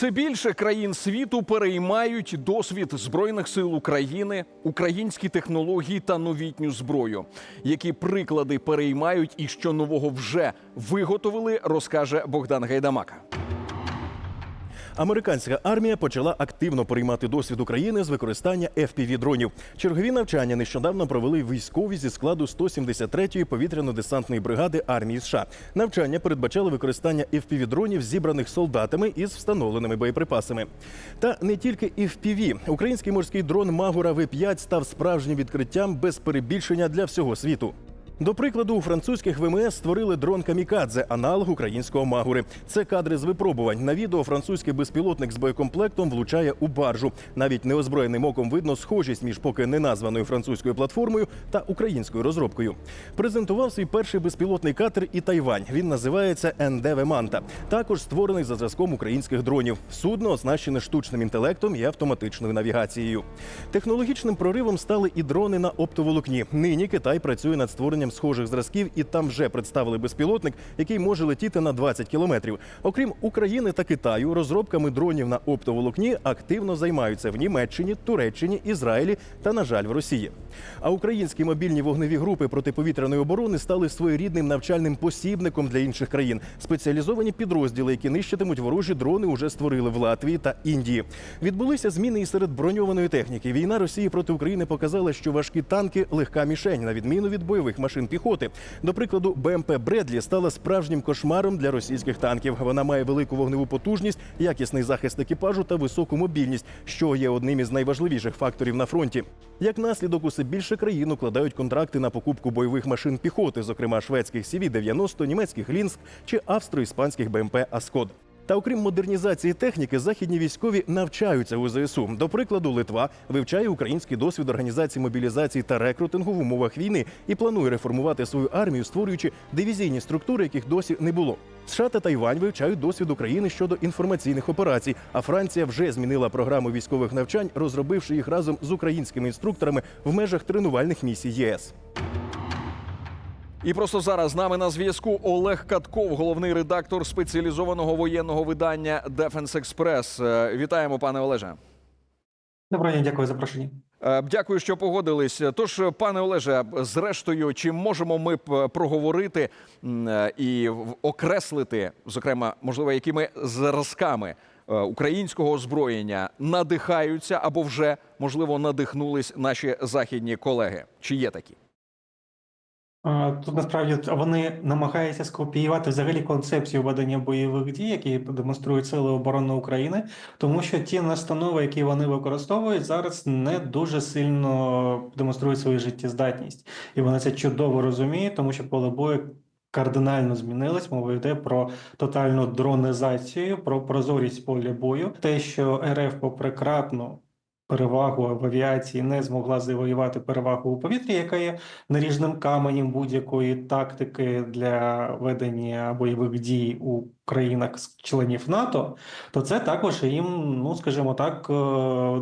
Все більше країн світу переймають досвід збройних сил України, українські технології та новітню зброю. Які приклади переймають і що нового вже виготовили, розкаже Богдан Гайдамака. Американська армія почала активно приймати досвід України з використання fpv дронів. Чергові навчання нещодавно провели військові зі складу 173-ї повітряно-десантної бригади армії США. Навчання передбачали використання fpv дронів, зібраних солдатами із встановленими боєприпасами. Та не тільки FPV. Український морський дрон Магура В5 став справжнім відкриттям без перебільшення для всього світу. До прикладу, у французьких ВМС створили дрон Камікадзе, аналог українського магури. Це кадри з випробувань. На відео французький безпілотник з боєкомплектом влучає у баржу. Навіть неозброєним оком видно схожість між поки не названою французькою платформою та українською розробкою. Презентував свій перший безпілотний катер і Тайвань. Він називається Ендеве Манта. Також створений за зразком українських дронів. Судно оснащене штучним інтелектом і автоматичною навігацією. Технологічним проривом стали і дрони на оптоволокні. Нині Китай працює над створенням схожих зразків, і там вже представили безпілотник, який може летіти на 20 кілометрів. Окрім України та Китаю, розробками дронів на оптоволокні активно займаються в Німеччині, Туреччині, Ізраїлі та, на жаль, в Росії. А українські мобільні вогневі групи протиповітряної оборони стали своєрідним навчальним посібником для інших країн. Спеціалізовані підрозділи, які нищитимуть ворожі дрони, уже створили в Латвії та Індії. Відбулися зміни і серед броньованої техніки. Війна Росії проти України показала, що важкі танки легка мішень, на відміну від бойових машин піхоти. До прикладу, БМП Бредлі стала справжнім кошмаром для російських танків. Вона має велику вогневу потужність, якісний захист екіпажу та високу мобільність, що є одним із найважливіших факторів на фронті. Як наслідок, усе більше країн укладають контракти на покупку бойових машин піхоти, зокрема шведських CV-90, німецьких Лінск чи австро-іспанських БМП Аскод. Та окрім модернізації техніки, західні військові навчаються у ЗСУ. До прикладу, Литва вивчає український досвід організації мобілізації та рекрутингу в умовах війни і планує реформувати свою армію, створюючи дивізійні структури, яких досі не було. США та Тайвань вивчають досвід України щодо інформаційних операцій. А Франція вже змінила програму військових навчань, розробивши їх разом з українськими інструкторами в межах тренувальних місій ЄС. І просто зараз з нами на зв'язку Олег Катков, головний редактор спеціалізованого воєнного видання Defense Express. Е, Вітаємо, пане Олеже. Доброго дня, дякую за запрошення. Е, Дякую, що погодились. Тож, пане Олеже, зрештою, чи можемо ми проговорити е, і в- окреслити, зокрема, можливо, якими зразками українського озброєння надихаються або вже можливо надихнулись наші західні колеги? Чи є такі? Тут насправді вони намагаються скопіювати взагалі концепцію ведення бойових дій, які демонструють Сили оборони України, тому що ті настанови, які вони використовують, зараз не дуже сильно демонструють свою життєздатність, і вони це чудово розуміють, тому що поле бою кардинально змінилось. Мова йде про тотальну дронизацію, про прозорість поля бою. Те, що РФ попри кратну перевагу в авіації не змогла завоювати перевагу у повітрі, яка є наріжним каменем будь-якої тактики для ведення бойових дій у країнах з членів НАТО, то це також їм, ну скажімо так, е,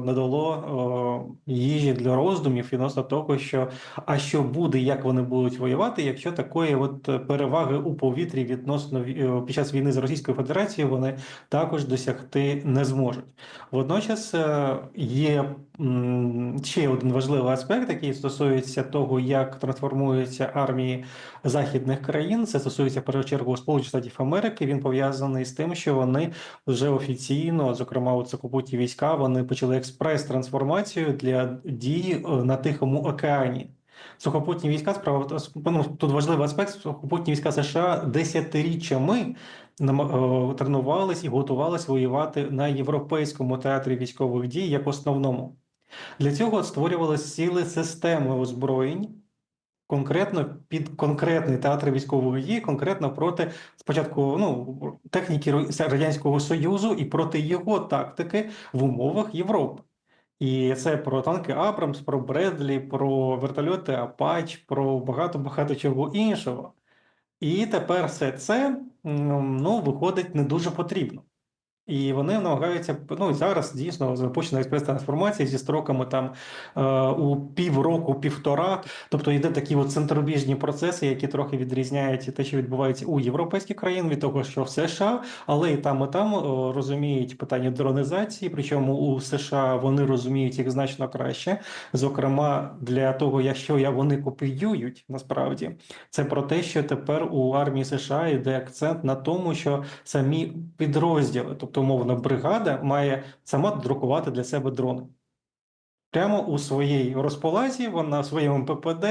надало е, їжі для роздумів відносно того, що а що буде, як вони будуть воювати, якщо такої от переваги у повітрі відносно е, під час війни з Російською Федерацією вони також досягти не зможуть. Водночас є ще один важливий аспект, який стосується того, як трансформуються армії західних країн. Це стосується в першу чергу Сполучених Штатів Америки. Він пов'язаний з тим, що вони вже офіційно, зокрема, от сухопутні війська, вони почали експрес-трансформацію для дій е, на Тихому океані. Сухопутні війська справа ну, тут важливий аспект. Сухопутні війська США десятиріччями е, тренувались і готувались воювати на європейському театрі військових дій як основному. Для цього створювалися цілі системи озброєнь, конкретно під конкретний театр військових дій, конкретно проти спочатку ну, техніки Радянського Союзу і проти його тактики в умовах Європи. І це про танки Абрамс, про Бредлі, про вертольоти Апач, про багато-багато чого іншого. І тепер все це ну, виходить не дуже потрібно. І вони намагаються ну зараз дійсно запущена експрес-трансформація зі строками там е, у півроку, півтора. Тобто йде такі от центробіжні процеси, які трохи відрізняють те, що відбувається у європейських країн від того, що в США, але і там, і там о, розуміють питання дронізації. Причому у США вони розуміють їх значно краще. Зокрема, для того, якщо я вони копіюють, насправді це про те, що тепер у армії США йде акцент на тому, що самі підрозділи, тобто умовно бригада, має сама друкувати для себе дрони. Прямо у своїй розполазі, вона в своєму ППД,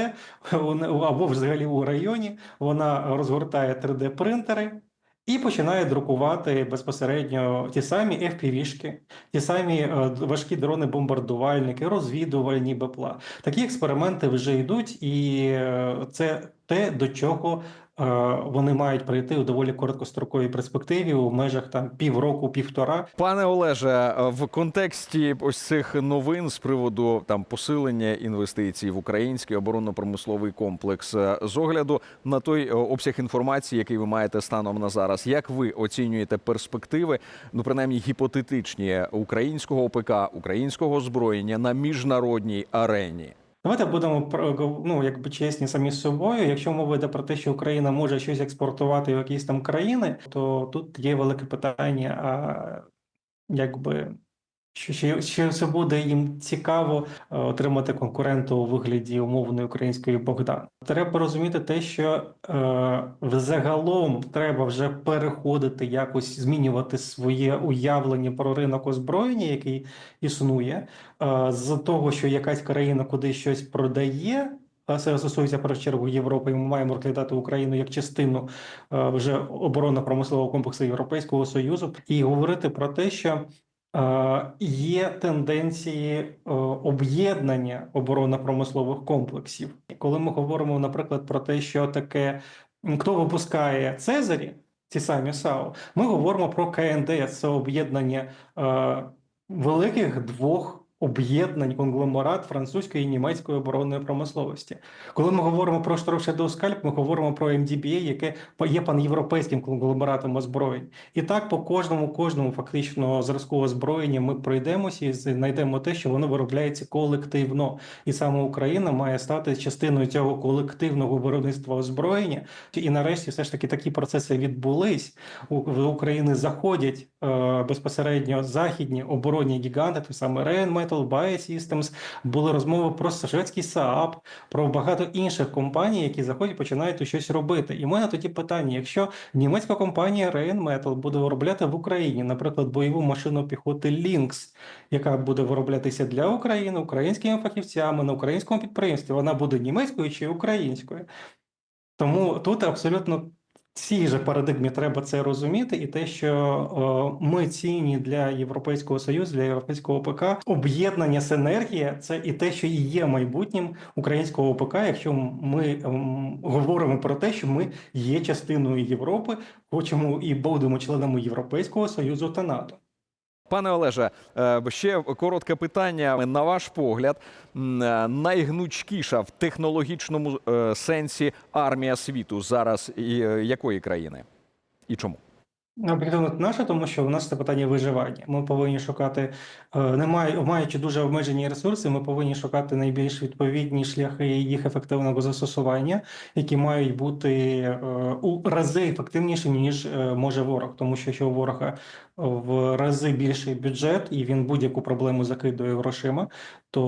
або взагалі у районі, вона розгортає 3D-принтери і починає друкувати безпосередньо ті самі FPV-шки, ті самі е, важкі дрони-бомбардувальники, розвідувальні БПЛА. Такі експерименти вже йдуть, і е, це те, до чого вони мають прийти у доволі короткостроковій перспективі у межах там півроку, півтора. Пане Олеже, в контексті ось цих новин з приводу там посилення інвестицій в український оборонно-промисловий комплекс, е, з огляду на той е, обсяг інформації, який ви маєте станом на зараз, як ви оцінюєте перспективи, ну принаймні гіпотетичні українського ОПК, українського озброєння на міжнародній арені? Давайте будемо ну, якби чесні самі з собою. Якщо мова йде про те, що Україна може щось експортувати в якісь там країни, то тут є велике питання, а якби. Що, що, що це буде їм цікаво е, отримати конкурента у вигляді умовної української Богдан. Треба розуміти те, що е, взагалом треба вже переходити якось змінювати своє уявлення про ринок озброєння, який існує, е, з того, що якась країна куди щось продає. Це стосується першу чергу Європи. Ми маємо розглядати Україну як частину е, вже оборонно-промислового комплексу Європейського Союзу і говорити про те, що Є тенденції е, об'єднання оборонно-промислових комплексів. Коли ми говоримо, наприклад, про те, що таке хто випускає Цезарі, ці самі САУ, ми говоримо про КНДС, це об'єднання е, великих двох об'єднань конгломерат французької і німецької оборонної промисловості. Коли ми говоримо про Shadow Scalp, ми говоримо про MDBA, яке є панєвропейським конгломератом озброєнь. І так по кожному, кожному фактично зразку озброєння ми пройдемося і знайдемо те, що воно виробляється колективно. І саме Україна має стати частиною цього колективного виробництва озброєння. І нарешті, все ж таки, такі процеси відбулись. В України заходять е, безпосередньо західні оборонні гіганти, той саме Rheinmetall, Biosystems, були розмови про шведський Saab, про багато інших компаній, які заходять, починають щось робити. І в мене тоді питання: якщо німецька компанія Rheinmetall буде виробляти в Україні, наприклад, бойову машину піхоти Lynx, яка буде вироблятися для України українськими фахівцями на українському підприємстві, вона буде німецькою чи українською? Тому тут абсолютно цій же парадигмі треба це розуміти, і те, що ми цінні для Європейського Союзу, для європейського ОПК, об'єднання синергія це і те, що і є майбутнім українського ОПК, якщо ми ем, говоримо про те, що ми є частиною Європи, хочемо і будемо членами Європейського Союзу та НАТО. Пане Олеже, е, ще коротке питання. На ваш погляд, е, найгнучкіша в технологічному е, сенсі армія світу зараз якої країни? І чому? Об'єктивно наша, тому що в нас це питання виживання. Ми повинні шукати, е, немає, маючи дуже обмежені ресурси, ми повинні шукати найбільш відповідні шляхи їх ефективного застосування, які мають бути у рази ефективніші, ніж може ворог. Тому що якщо у ворога в рази більший бюджет і він будь-яку проблему закидує грошима, то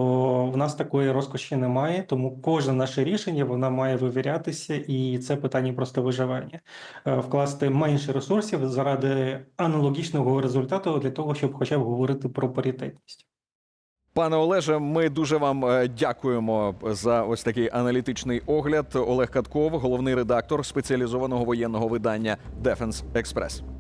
в нас такої розкоші немає. Тому кожне наше рішення воно має вивірятися, і це питання просто виживання. Е, вкласти менше ресурсів заради аналогічного результату для того, щоб хоча б говорити про паритетність. Пане Олеже, ми дуже вам е, дякуємо за ось такий аналітичний огляд. Олег Катков, головний редактор спеціалізованого воєнного видання Defense Express.